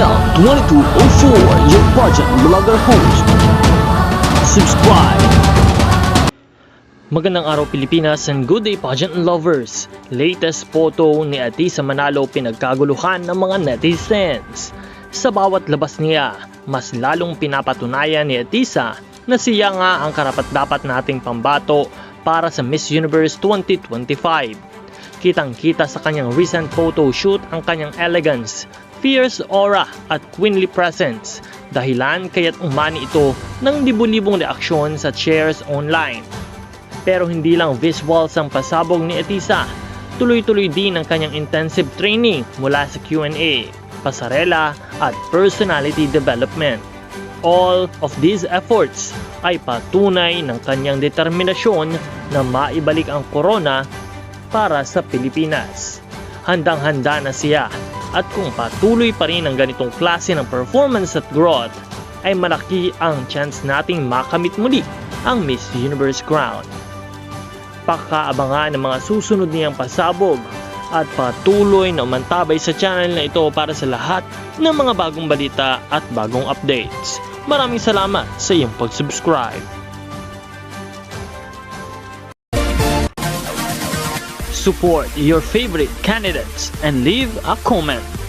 TL2204, your pageant vlogger host. Subscribe! Magandang araw Pilipinas and good day pageant lovers. Latest photo ni Atisa Manalo pinagkaguluhan ng mga netizens. Sa bawat labas niya, mas lalong pinapatunayan ni Atisa na siya nga ang karapat-dapat nating pambato para sa Miss Universe 2025. Kitang-kita sa kanyang recent photo shoot ang kanyang elegance, fierce aura at queenly presence. Dahilan kaya't umani ito ng libu-libong reaksyon sa shares online. Pero hindi lang visuals ang pasabog ni Etisa. Tuloy-tuloy din ang kanyang intensive training mula sa Q&A, pasarela at personality development. All of these efforts ay patunay ng kanyang determinasyon na maibalik ang corona para sa Pilipinas. Handang-handa na siya at kung patuloy pa rin ang ganitong klase ng performance at growth, ay malaki ang chance nating makamit muli ang Miss Universe crown. Pakaabangan ng mga susunod niyang pasabog at patuloy na umantabay sa channel na ito para sa lahat ng mga bagong balita at bagong updates. Maraming salamat sa iyong pag-subscribe. Support your favorite candidates and leave a comment.